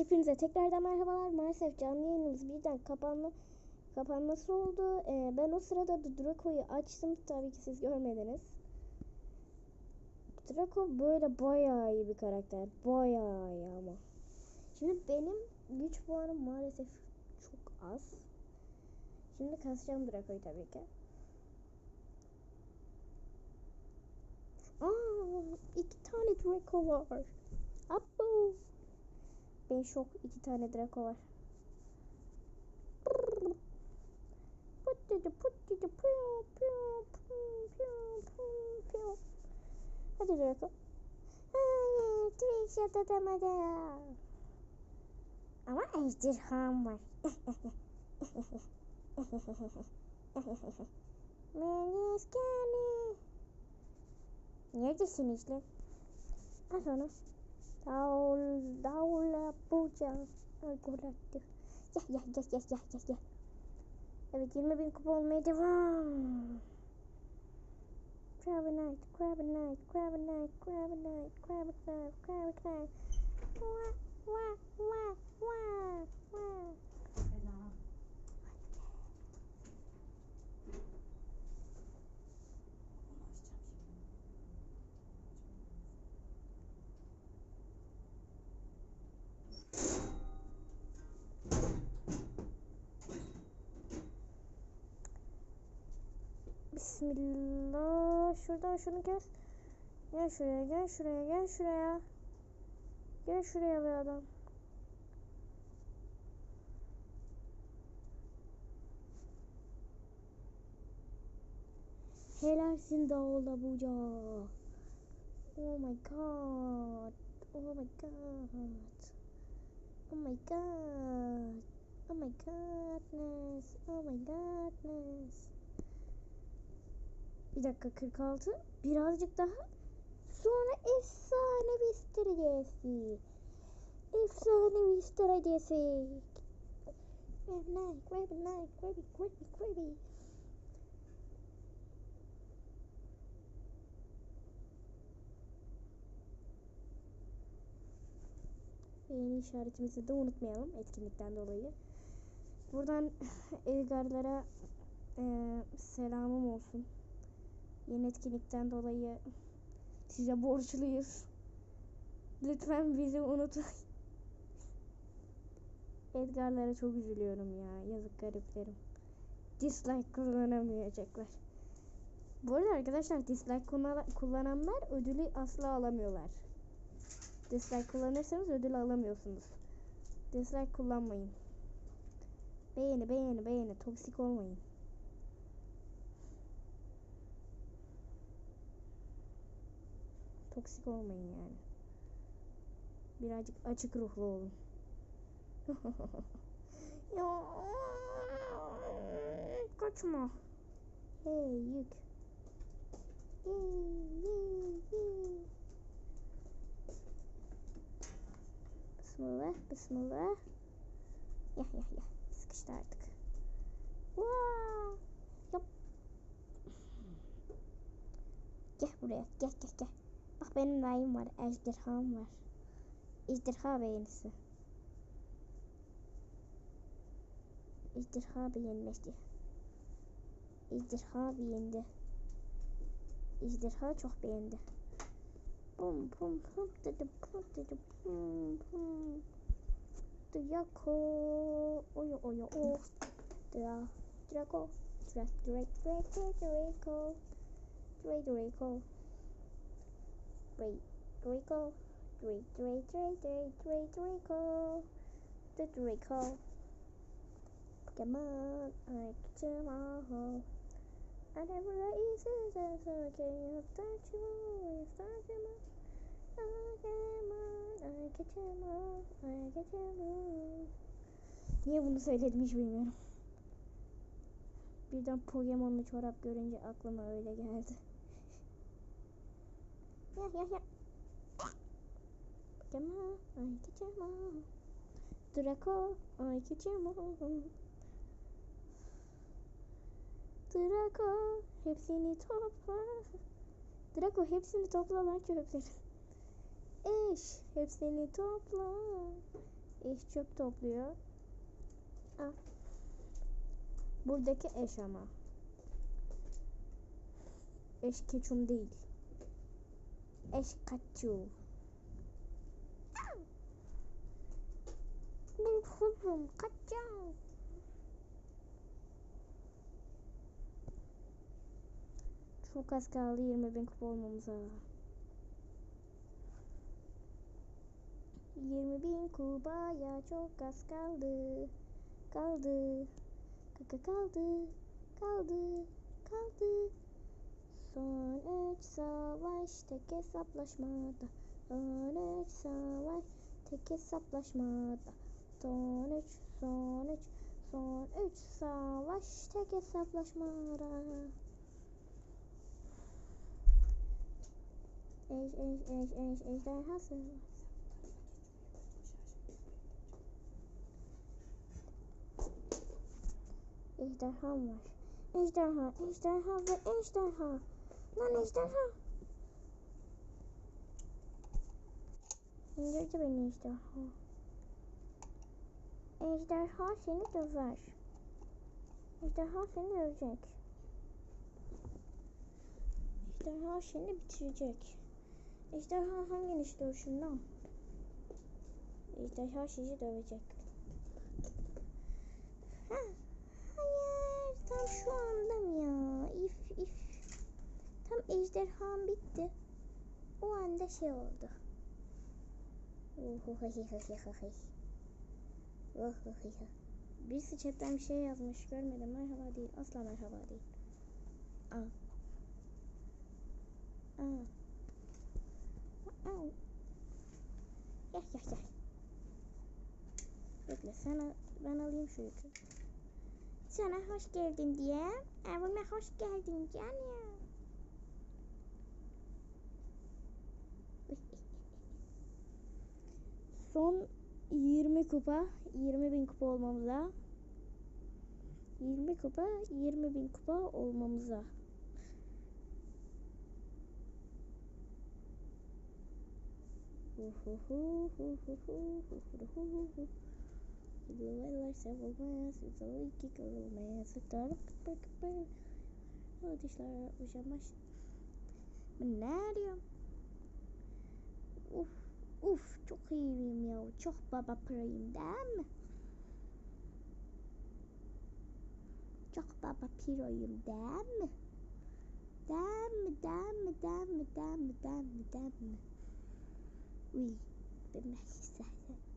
Hepinize tekrardan merhabalar. Maalesef canlı yayınımız birden kapanma, kapanması oldu. Ee, ben o sırada Draco'yu açtım. Tabii ki siz görmediniz. Draco böyle bayağı iyi bir karakter. Bayağı iyi ama. Şimdi benim güç puanım maalesef çok az. Şimdi kasacağım Draco'yu tabii ki. Aa, iki tane Draco var. Apple. 5 ok, 2 tane Draco var. Hadi Draco. Hayır, shot atamadım. Ama ejderham var. Melis. Neredesin işte? Az onu. Daul, daula buca. Ay golattı. Ya ya ya ya ya ya ya. Evet 20 bin kupa olmaya devam. Grab a night, grab a night, grab a night, grab a night, grab a night, grab a night. Wah, wah, wah, wah, wah. Bismillah. Şuradan şunu kes. Gel şuraya, gel şuraya, gel şuraya. Gel şuraya be adam. Helalsin Dağla Buca. Oh my god. Oh my god. Oh my god. Oh my godness. Oh my godness. Bir dakika 46. Birazcık daha. Sonra efsane bir stratejisi. Efsane bir stratejisi. Grab knife, grab knife, grab it, grab it, grab it. Beğeni işaretimizi de unutmayalım etkinlikten dolayı. Buradan Elgarlara e, selamım olsun. Yeni etkinlikten dolayı size borçluyuz. Lütfen bizi unutmayın. Edgar'lara çok üzülüyorum ya. Yazık gariplerim. Dislike kullanamayacaklar. Bu arada arkadaşlar dislike kullan- kullananlar ödülü asla alamıyorlar. Dislike kullanırsanız ödül alamıyorsunuz. Dislike kullanmayın. Beğeni beğeni beğeni. Toksik olmayın. Toksik olmayın yani. Birazcık açık ruhlu olun. ya kaçma. Hey yük. Bismillah, bismillah. Ya ya ya. Sıkıştı artık. Vaa! Yap. Gel buraya. Gel gel gel. Bak benim nayım var. Ejderham var. Ejderha beğenisi. Ejderha beğenmesi. Ejderha beğendi. Ejderha çok beğendi. Bum bum bum dedim bum dedim bum bum. Draco. Oyo oyo o. Dra. Draco. Dra. Drake. Draco. Drake. Draco. Drake. Draco. Drake. Drake. Drake. Drake. Draco. The Draco. Pokemon. I get them all. I never easy as I can start you on, start you on. I get on, I get you on, I get you on. Niye bunu söyledim hiç bilmiyorum. Birden Pokemon'lu çorap görünce aklıma öyle geldi. Ya ya ya. Pokemon, I get you on. Draco, you on. Draco hepsini topla. Draco hepsini topla lan çöpleri. Eş hepsini topla. Eş çöp topluyor. Ah. Buradaki eş ama. Eş keçum değil. Eş kaçu. Bu kuzum kaçacağım. Çok az kaldı 20 bin kupa olmamıza. 20 bin kupaya çok az kaldı. Kaldı. Kaka kaldı. Kaldı. Kaldı. Son üç savaş tek hesaplaşmada. Son üç savaş tek hesaplaşmada. Son üç, son üç, son üç savaş tek hesaplaşmada. Eş, eş, eş, eş, ejderhası. Ejderham var. Ejderha, ejderha ve ejderha. Lan ejderha. İndirdi beni ejderha. Ejderha seni döver. Ejderha seni dövecek. Ejderha seni bitirecek. Ejderha hangi dövüşünden? Ejderha sizi dövecek. Şey oldu. Birisi chatten bir şey yazmış görmedim. Merhaba değil. Asla merhaba değil. Aa. Aa. Aa. Gel gel gel. Bekle sana ben alayım şu yükü. Sana hoş geldin diye. Evime hoş geldin canım. Son 20 kupa, 20 bin kupa olmamıza. 20 kupa, 20 bin kupa olmamıza. Uf, uf çok iyiyim ya. Çok baba pirayım değil mi? Çok baba piroyum değil mi? Değil mi, değil mi, değil mi, değil mi, değil mi, değil mi? Uy, ben zaten. O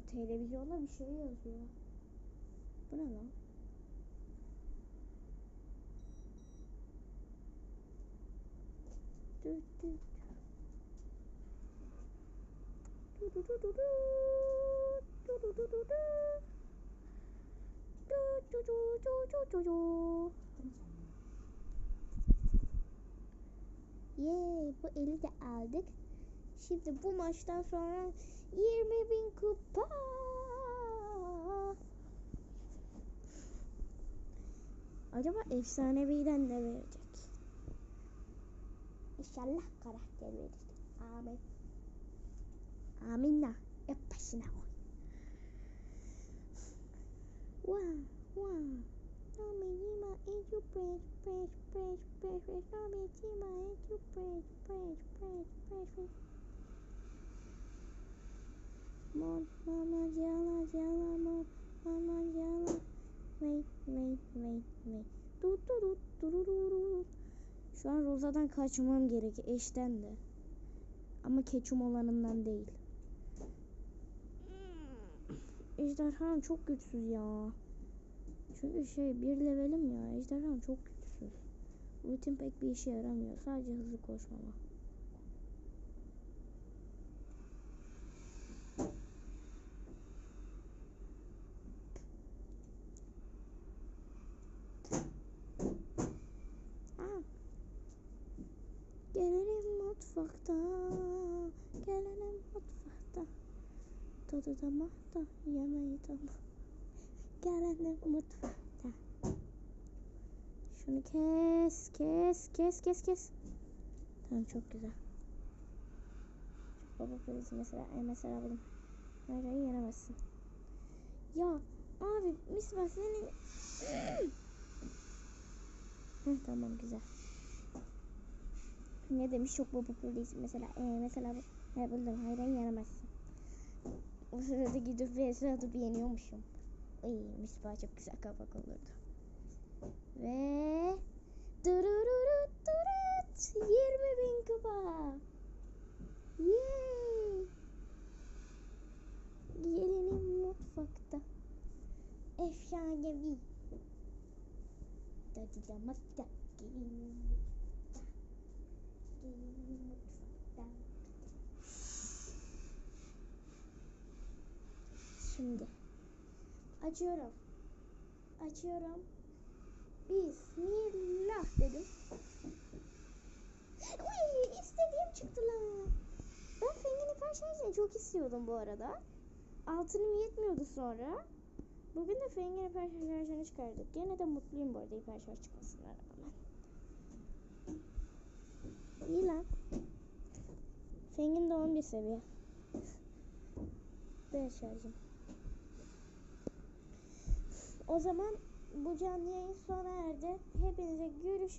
televizyonda bir şey yazıyor. Bu ne lan? Düt düt. Du du du du du. Du. Yay, bu eli de aldık. Şimdi bu maçtan sonra 20 bin kupa. Acaba efsaneviden ne verecek? İnşallah karakter verir. Amin. Aminna. Hep başına koy. Wow, wow. No me llama en tu press, press, press, press, press. No me llama en tu press, press, press, press, press. Mon, mama, yala, yala, mon, mama, yala. Wait, wait, wait, wait. Du, du, du, du, du, du, du. Şu an Roza'dan kaçmam gerek. Eşten de. Ama keçum olanından değil. Ejderham çok güçsüz ya. Çünkü şey bir levelim ya. Ejderham çok güçsüz. Ultim pek bir işe yaramıyor. Sadece hızlı koşmama. Tadı damakta yemeği tamam. Gelelim mutfakta. Şunu kes kes kes kes kes. Tamam çok güzel. Baba polisi mesela mesela. Hayır hayır yenemezsin. Ya abi misbah senin. Heh, tamam güzel. Ne demiş çok baba polisi mesela e mesela bu. Buldum hayır yenemezsin. O sırada gidip vs atıp yeniyormuşum. Ay misbah çok güzel kapak olurdu. Ve durururut durut 20 bin kupa. Yay! Gelelim mutfakta. Efsanevi. Tadı damakta. Gelelim mutfakta. Gelelim mutfakta. Şimdi açıyorum. Açıyorum. Bismillah dedim. Uy, istediğim çıktı lan. Ben Feng'in hiper şarjını çok istiyordum bu arada. Altınım yetmiyordu sonra. Bugün de Feng'in hiper şarjını çıkardık. Gene de mutluyum bu arada hiper şarj çıkmasına rağmen. İyi lan. Feng'in de 11 seviye. B şarjım. O zaman bu canlı yayın sona erdi. Hepinize görüşürüz.